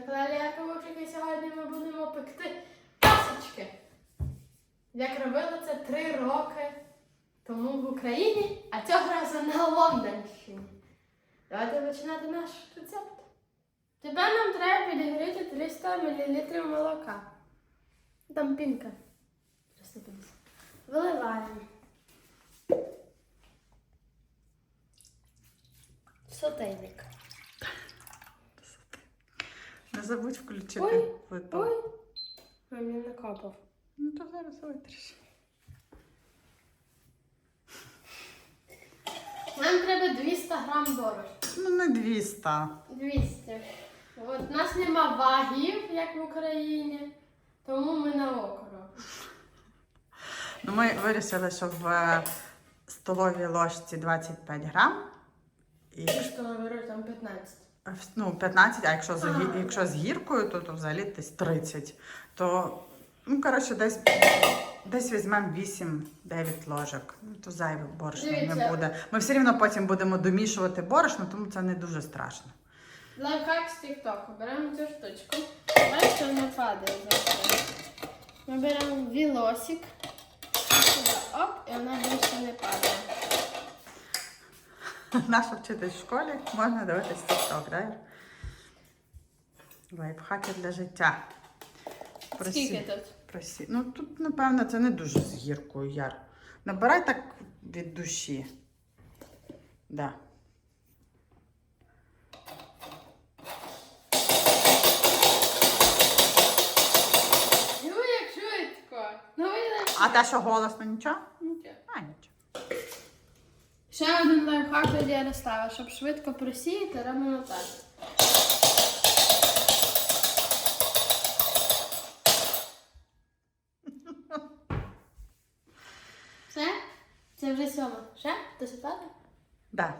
Миколай Яковичик, і сьогодні ми будемо пекти пасочки. Як робили це три роки тому в Україні, а цього разу на Лондонщині. Давайте починати наш рецепт. Тепер нам треба підігріти 300 мл молока. Там пінка. 350. Виливаємо. Сотейник. Не забудь включити Ой, плиту. Ой, а мені накапав. Ну то зараз витриш. Нам треба 200 грам борошна. Ну не 200. 200. От у нас нема вагів, як в Україні, тому ми на око робимо. Ну ми вирішили, що в е, столовій ложці 25 грам. І Ти що говориш, там 15. Ну, 15, а якщо з, гі- якщо з гіркою, то, то взагалі десь 30. То, ну, коротше, десь, десь візьмемо 8-9 ложок. Ну, то зайве борошна не Дивіться. буде. Ми все рівно потім будемо домішувати борошно, тому це не дуже страшно. Лайфхак з тіктоку. Беремо цю штучку. Бачиш, що не падає завжди. Ми беремо вілосик. Сюди, оп, і вона більше не падає. Наша вчитель в школі можна дивитися TikTok, да? Лайфхаки для життя. Просі- Скільки тут? просі- Ну тут, напевно, це не дуже з гіркою, Яр. Набирай так від душі. Да. Ну, як швидко. Ну, ви А те, що голосно, нічого? Нічого. А, нічого. Ще один лайфхак від Ярослава, щоб швидко просіяти, робимо так. Все? Це вже сьома. Ще? Досипати? Да.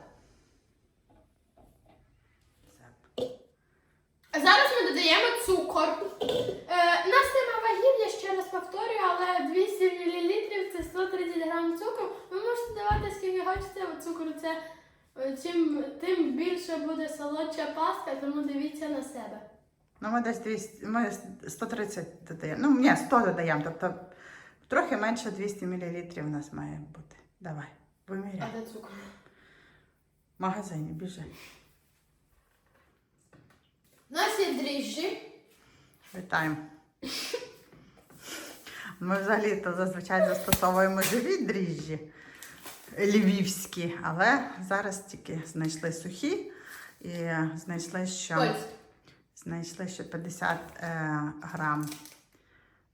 А зараз ми додаємо цукор. Е, нас нема вагів, я ще раз повторюю, але 200 мл це 130 грам цукру. Ви можете давати скільки хочете цукру. Це е, чим тим більше буде солодша паста, тому дивіться на себе. Ну, ми десь 200, ми 130 додаємо. Ну, ні, 100 додаємо. Тобто трохи менше 200 мл у нас має бути. Давай, А виміряй. де цукор? В магазині біжи. Нас дріжджі. Вітаємо. Ми взагалі то зазвичай застосовуємо живі дріжджі львівські, але зараз тільки знайшли сухі і знайшли, що, знайшли, що 50 е, грам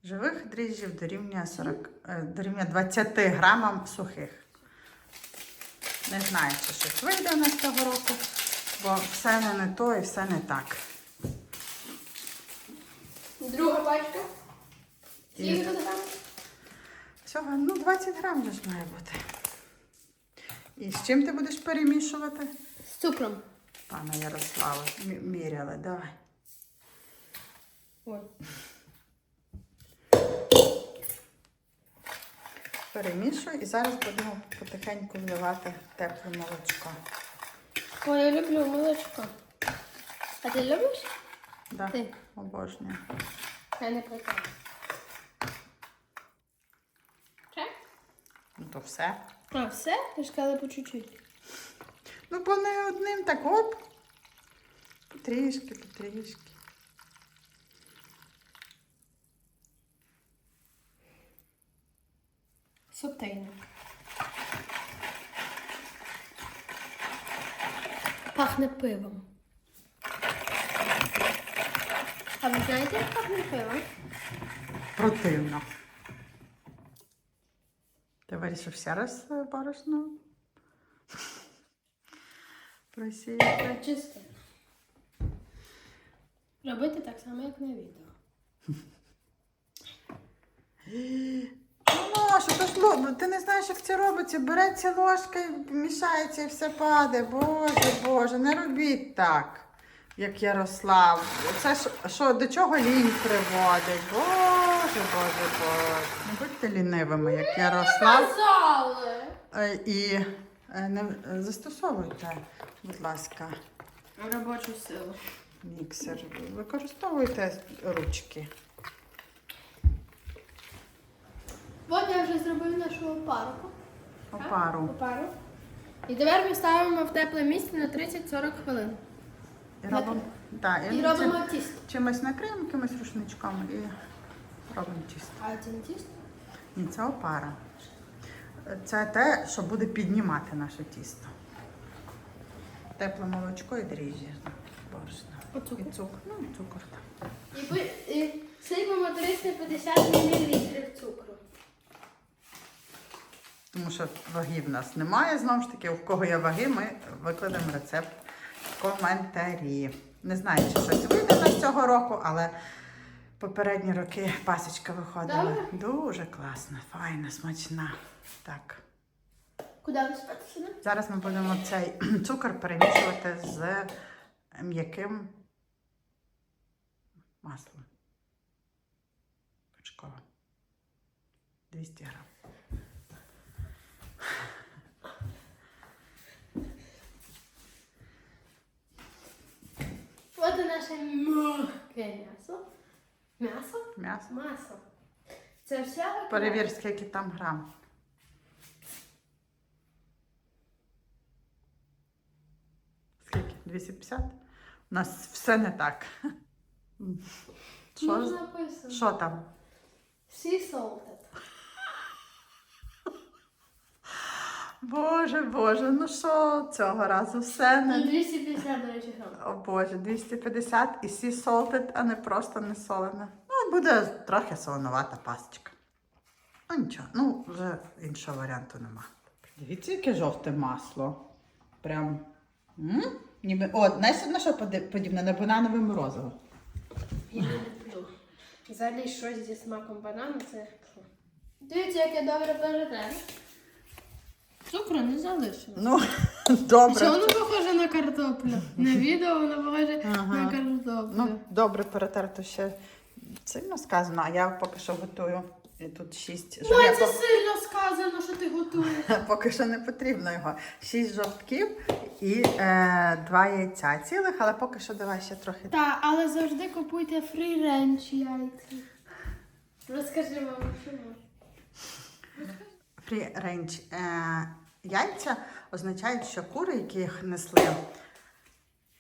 живих дріжджів дорівнює, 40, е, дорівнює 20 грамам сухих. Не знаю, чи щось вийде у нас цього року, бо все не, не то і все не так. Друга пачка. І-? Всього, ну 20 грам вже ж має бути. І з чим ти будеш перемішувати? З цукром. Пане Ярославе, мі- міряли, давай. Ой. Перемішуй і зараз будемо потихеньку вливати тепле молочко. Ой, я люблю молочко. А ти любиш? Да, Ти. обожнюю. Я не прикольно. Ще? Ну то все. А, все? Ти ж сказала по чуть-чуть. Ну, бо не одним так оп. Потрішки, потрішки. Сотейник. Пахне пивом. А ви знаєте, як пахне пивом? Противно. Вирішив ще раз борошно? Просіяти. Чисте. Робити так само, як на відео. Ну, що то ж ло- ти не знаєш, як це робиться. Береться ложка і мішається і все падає. Боже, Боже, не робіть так, як Ярослав. Це ж що, до чого лінь приводить? Боже, Боже, Боже. Не будьте лінивими, як Ярослав. Казали! Е, І е, не е, застосовуйте, будь ласка. Робочу силу. міксер. Використовуйте ручки. От я вже зробив нашу опарку. Опару. Опару. І тепер ми ставимо в тепле місце на 30-40 хвилин. І робимо, да, І робимо тісто. чимось накриємо, якимось рушничком і робимо тісто. А це не тісто? Ні, це опара. Це те, що буде піднімати наше тісто. Тепле молочко і дріжджі. Борошно. І цукор. Ну, і цукор. так. І, і сипемо 350 мл цукру. Тому що ваги в нас немає. Знову ж таки, у кого є ваги, ми викладемо рецепт в коментарі. Не знаю, чи щось вийде в нас цього року, але попередні роки пасочка виходила Добре. дуже класна, файна, смачна. Так. Куди висипати сюди? Зараз ми будемо цей цукор перемішувати з м'яким маслом. Точково. 200 грам. От і наше м'яке м'ясо. М'ясо? М'ясо. Масло. Це все викладаємо. Перевір, скільки там грам. Скільки? 250? У нас все не так. Що, написано. що там? Sea salted. Боже, Боже, ну що цього разу все І не 250, до речі, грам. О Боже, 250 і сі salted, а не просто не солене. Ну, буде трохи солоновата пасточка. Ну нічого, ну вже іншого варіанту нема. Дивіться, яке жовте масло. Прям. М? Ніби... О, знаєш, на що подібне? На бананове морозиво. Я не люблю. Взагалі щось зі смаком банану це. Дивіться, як я добре перетерла. Цукру не залишилось. Ну, Що воно похоже на картоплю? На відео воно похоже Ага. на картоплю. Ну, добре перетерто ще сильно сказано, а я поки що готую. І тут шість Ой, жовтків. це сильно сказано, що ти готуєш. Поки що не потрібно його. Шість жовтків і е, два яйця цілих, але поки що давай ще трохи. Так, але завжди купуйте фрі ренч яйця. Розкажи мамі, чому. Free range е, яйця означають, що кури, які їх несли,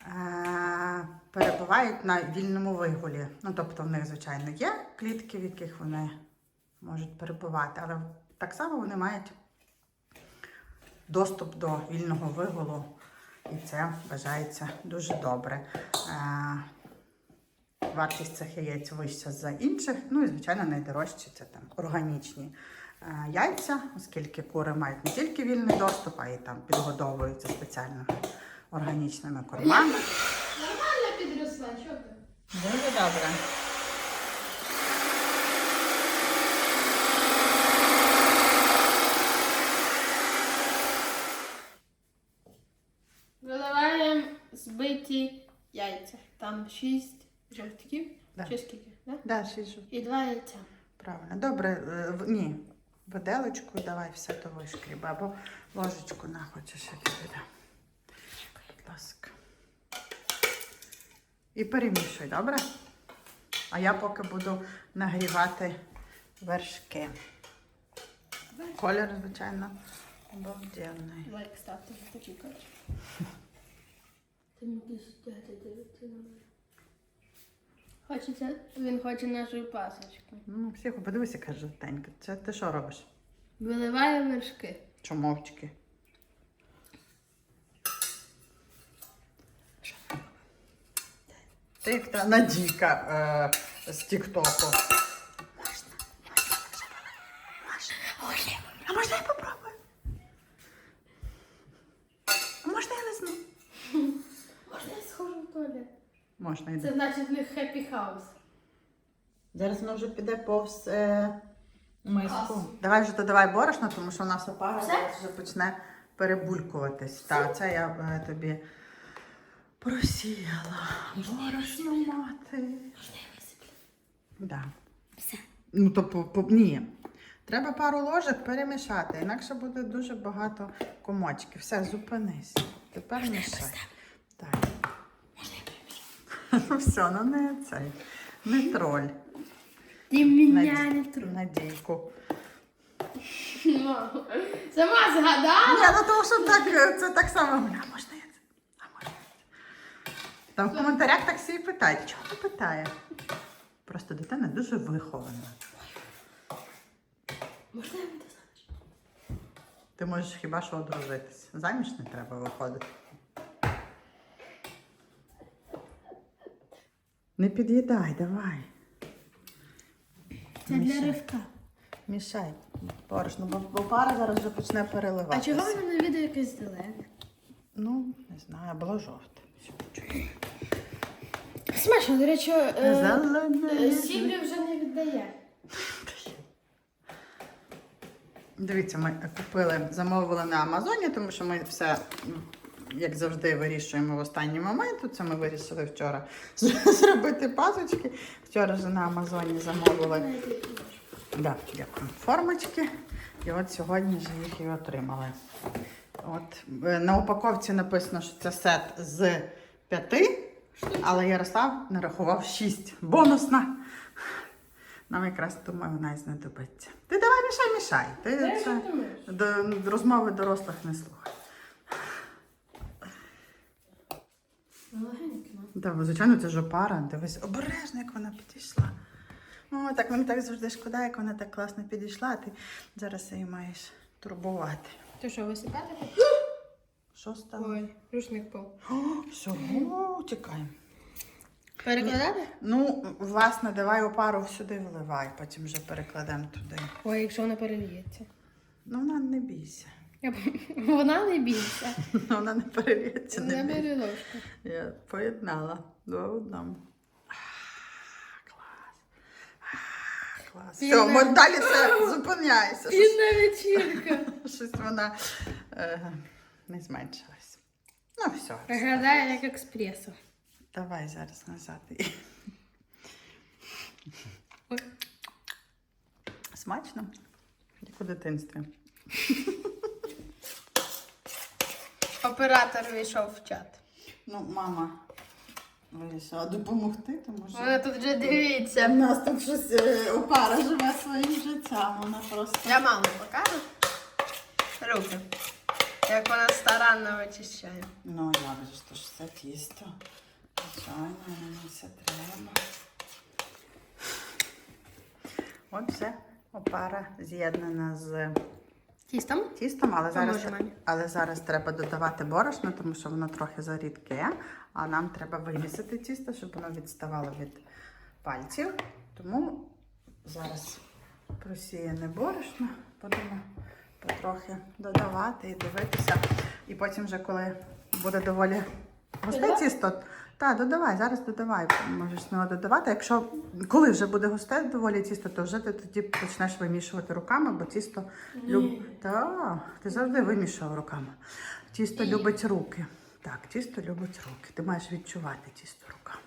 е, перебувають на вільному вигулі. Ну, тобто в них, звичайно, є клітки, в яких вони можуть перебувати, але так само вони мають доступ до вільного вигулу, і це вважається дуже добре. Е, Вартість цих яєць вища за інших. Ну і, звичайно, найдорожчі це там органічні яйця, оскільки кури мають не тільки вільний доступ, а й там підгодовуються спеціальними органічними кормами. Нормально підросла, що ти? Дуже добре. Виливаємо збиті яйця. Там шість жовтків. Да. Чи скільки? Да? Да, шість жовтих. І два яйця. Правильно. Добре, е, в- ні. Виделочку давай все то вишкріба, або ложечку на хочеш, я тобі дам. Будь ласка. І перемішуй, добре? А я поки буду нагрівати вершки. Колір, звичайно, обалденний. Давай, кстати, почекай. Ти мені сидіти дивитися на мене. Хочеться, він хоче нашу пасочку. Ну, психо, подивися, яка жовтенька. Це ти що робиш? Виливає вершки. Чомовчки. Ти як та Надійка е, з Тіктоку. Можна, можна, можна. А можна я попробую? А можна я лизну? Можна я схожу в туалет? Можна йде. Це значить в них хеппі хаус. Зараз воно вже піде повз е, миску. Касу. Давай вже додавай борошно, тому що у нас Все? зараз вже почне перебулькуватись. Так, це я е, тобі просіяла. Борошно мати. Можна я висиплю? Да. Все. Ну, то по, по, ні. Треба пару ложок перемішати, інакше буде дуже багато комочків. Все, зупинись. Тепер мішай. Так. Ну все, ну не цей. Не троль. Ти мене не тру. Надійку. Сама згадала. Ні, ну тому що так, це так само. А можна я це? А можна? Там в коментарях так всі і питають. Чого ти питає? Просто дитина дуже вихована. Можна я знати? Ти можеш хіба що одружитись. Заміж не треба виходити. Не під'їдай, давай. Це для ривка. Мішай борошно, бо, бо пара зараз вже почне А чого воно на відео якесь зелене? Ну, не знаю, було жовте. Смачно, до речі, е, е, вже не віддає. Дивіться, ми купили, замовили на Амазоні, тому що ми все, як завжди, вирішуємо в останній момент. Це ми вирішили вчора зробити пасочки. Вчора вже на Амазоні замовили. Да, дякую. Формочки. І от сьогодні вже їх і отримали. От е, на упаковці написано, що це сет з п'яти, але Ярослав нарахував шість. Бонусна. Нам якраз думаю, вона і знадобиться. Ти давай мішай, мішай. Ти це, до, розмови дорослих не слухай. Легенько. Так, звичайно, це ж опара. Дивись, обережно, як вона підійшла. О, так мені так завжди шкода, як вона так класно підійшла, а ти зараз її маєш турбувати. Ти що, висипати? Що стало? Ой, рушник пов. О, все, тікаємо. Перекладати? Ну, власне, давай опару сюди вливай, потім вже перекладемо туди. Ой, якщо вона перельється. Ну, вона не бійся. Вона не бійся. Вона не переліється, не бери ложку. Я поєднала два в одному. Клас. Клас. Все, Пінна. далі все, зупиняйся. Пінна вечірка. щось вона е, не зменшилась. Ну, все. Виглядає як експресо. Давай зараз назад. Смачно? Як у дитинстві. Оператор вийшов в чат. Ну, мама вирішила допомогти, тому що. Вона тут вже дивіться. У нас тут щось е, опара живе своїм життям. Вона просто. Я маму покажу. Руки. Як вона старанно вичищає. Ну, ж то ж це тісто. Звичайно, воно все треба. От все, опара з'єднана з Тістом? тістом, але зараз, але зараз треба додавати борошно, тому що воно трохи зарідке, а нам треба вимісити тісто, щоб воно відставало від пальців. Тому зараз просіяне борошно будемо потрохи додавати і дивитися. І потім вже коли буде доволі густе тісто, так, додавай, зараз додавай. Можеш сміло додавати. Якщо коли вже буде густе доволі тісто, то вже ти тоді почнеш вимішувати руками, бо тісто люб... Так, ти завжди вимішав руками. Тісто любить руки. Так, тісто любить руки. Ти маєш відчувати тісто руками.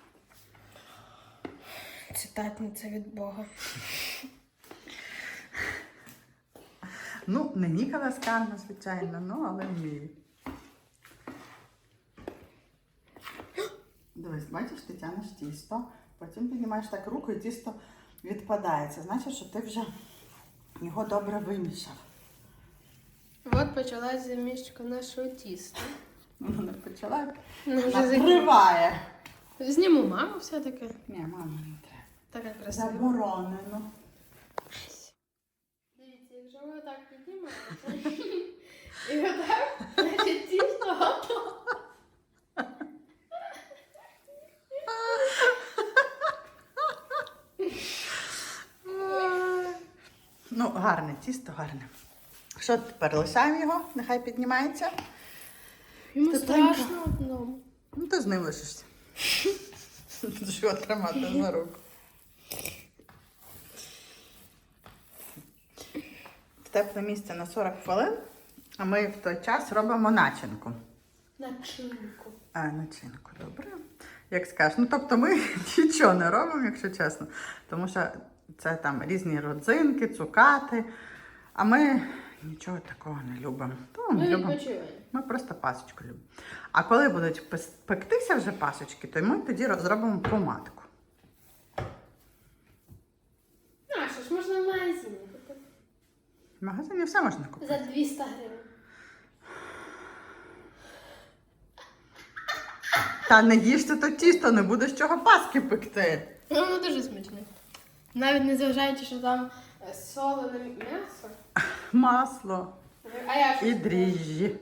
Цитатниця від Бога. Ну, не Нікола Скарна, звичайно, ну, але вмію. Дивись, бачиш, ти тянеш тісто, потім піднімаєш так руку і тісто відпадає. Це значить, що ти вже його добре вимішав. От почалась заміщка нашого тіста. Воно не почала. Накриває. Зніму маму все-таки. Ні, мама, не треба. Така красива. Заборонено. Дивіться, якщо ви отак піднімаєте, і отак, Ну, гарне тісто, гарне. Що тепер? Лишаємо його, нехай піднімається. Йому Тепленько. страшно одному. Ну, ти з ним лишишся. Що тримати за руку. В тепле місце на 40 хвилин, а ми в той час робимо начинку. Начинку. А, начинку, добре. Як скажеш. Ну, тобто ми нічого не робимо, якщо чесно. Тому що це там різні родзинки, цукати. А ми нічого такого не любимо. Тому ми Ми любимо. Ми просто пасочку любимо. А коли будуть пектися вже пасочки, то ми тоді зробимо помадку. Ну, а що ж можна в магазині купити? В магазині все можна купити. За 200 гривень. Та не їжте то тісто, не буде з чого паски пекти. Ну, воно дуже смачне. Навіть не зважаючи, що там е, солене м'ясо. Масло А я що? і дріжджі.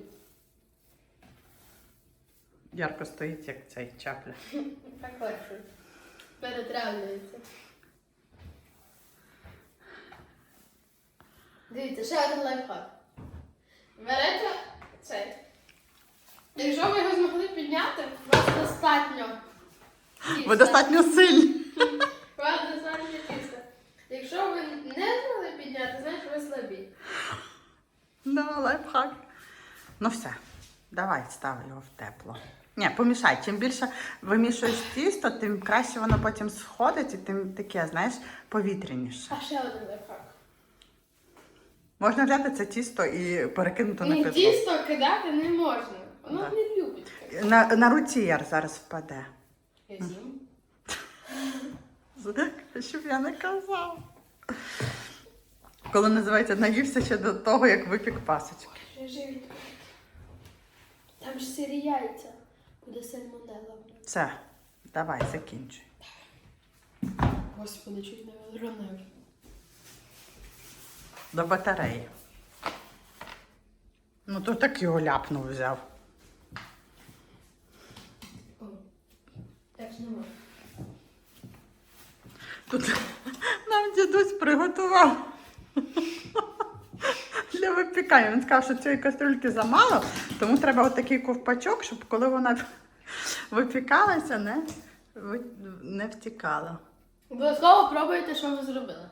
Ярко стоїть, як цей чапля. Так легше. Перетравлюється. Дивіться, ще один лайфхак. Берете цей. Якщо ви його змогли підняти, у вас достатньо. Ви достатньо сильні. У вас достатньо тіста. Якщо ви не змогли підняти, значить ви слабі. Да, лайфхак. Ну все, давай став його в тепло. Ні, помішай. Чим більше вимішуєш тісто, тим краще воно потім сходить і тим таке, знаєш, повітряніше. А ще один лайфхак. Можна взяти це тісто і перекинути на Ні, підлогу. тісто кидати не можна. Воно Да. не любить. На, на руці яр зараз впаде. Я з'їм. Щоб я не казав. Коли називається наївся ще до того, як випік пасочки. Там ж сирі яйця. Буде сальмонелла. Все, давай, закінчуй. Господи, чуть не вронив. До батареї. Ну, то так його ляпнув взяв. О, так ж. Тут нам дідусь приготував для випікання. Він сказав, що цієї кастрюльки замало, тому треба отакий ковпачок, щоб коли вона випікалася, не, не втікала. Обов'язково пробуйте, що ви зробили.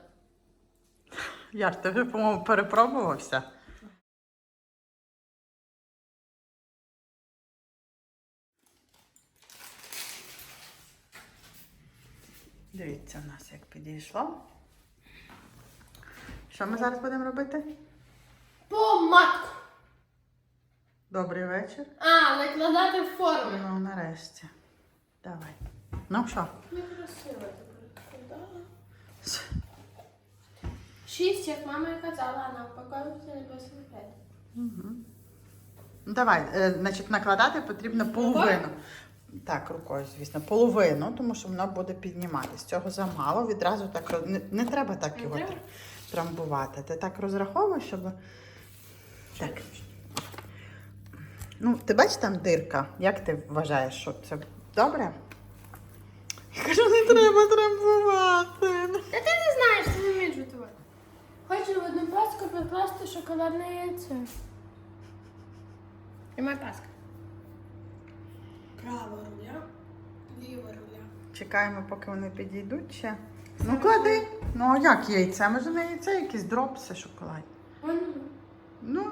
Яр, ти вже, по-моєму, перепробувався. Дивіться, у нас як підійшло. Що ми зараз будемо робити? Помадку. Добрий вечір. А, накладати форми. Ну, нарешті. Давай. Ну що? Некрасиво ти. Шість, як мама і казала, а на упаковці написано п'ять. Ну, давай, е, значить, накладати потрібно половину. Так, рукою, звісно, половину, тому що воно буде підніматись. Цього замало. Відразу так роз- не, не треба так Не його тр- трамбувати. Ти так розраховуєш, щоб. Так. Ну, ти бачиш там дирка? Як ти вважаєш, що це добре? Я кажу, не треба трамбувати. Та ти не знаєш, ти не вмієш готувати. Хочу в одну паску покласти шоколадне яйце. І моя паска. Право руля, ліва руля. Чекаємо, поки вони підійдуть ще. Ну, клади. Ну, а як яйце? Може не яйце, якісь дропси шоколадні. Ну,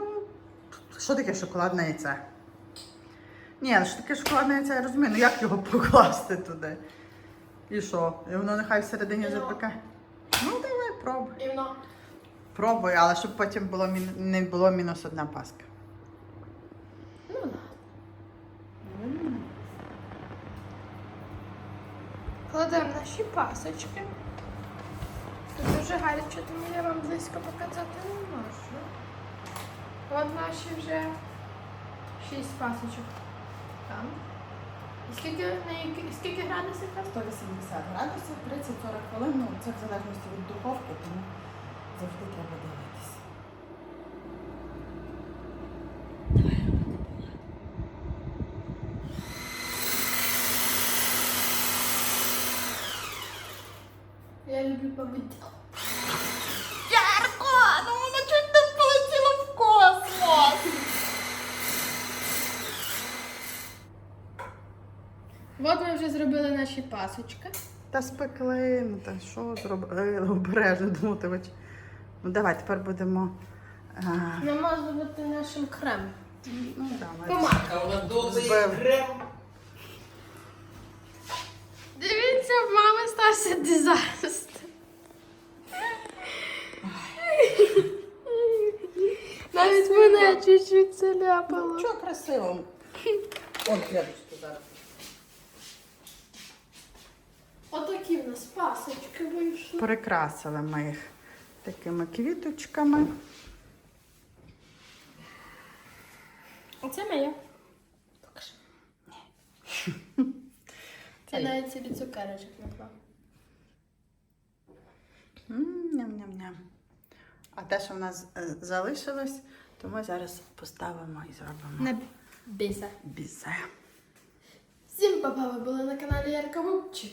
що таке шоколадне яйце? Ні, ну що таке шоколадне яйце, я розумію, ну як його покласти туди? І що? І воно нехай всередині запеке? Ну, давай, пробуй. Пробуй, але щоб потім було мін... не було мінус одна паска. Ну. Кладемо наші пасочки. Дуже гаряче, тому я вам близько показати не можу. От наші вже шість пасочок. Там. Скільки, скільки градусів там? 180 градусів, 30-40 хвилин, ну це в залежності від духовки, тому завжди треба дивитися. Я люблю побити. Ярко! Ну воно чуть не полетіло в космос! От ми вже зробили наші пасочки. Та спекли, ну та що зробили? Обережно думати. Ну давай, тепер будемо. А, Намазувати нашим кремом. ну, давай. Помадка. Медовий Збив. крем. Дивіться, в мами стався дизастер. Навіть мене Я чуть-чуть заляпала. Чого красиво? От дедушку зараз. В вийшли. Прикрасили ми їх такими квіточками. Оце моє. Покажи. Це навіть собі цукерочок наклав. М, Ням-ням-ням. А те, що в нас е, залишилось, то ми зараз поставимо і зробимо Не бійся. бізе. Всім папа, ви були на каналі Ярка Вупчик.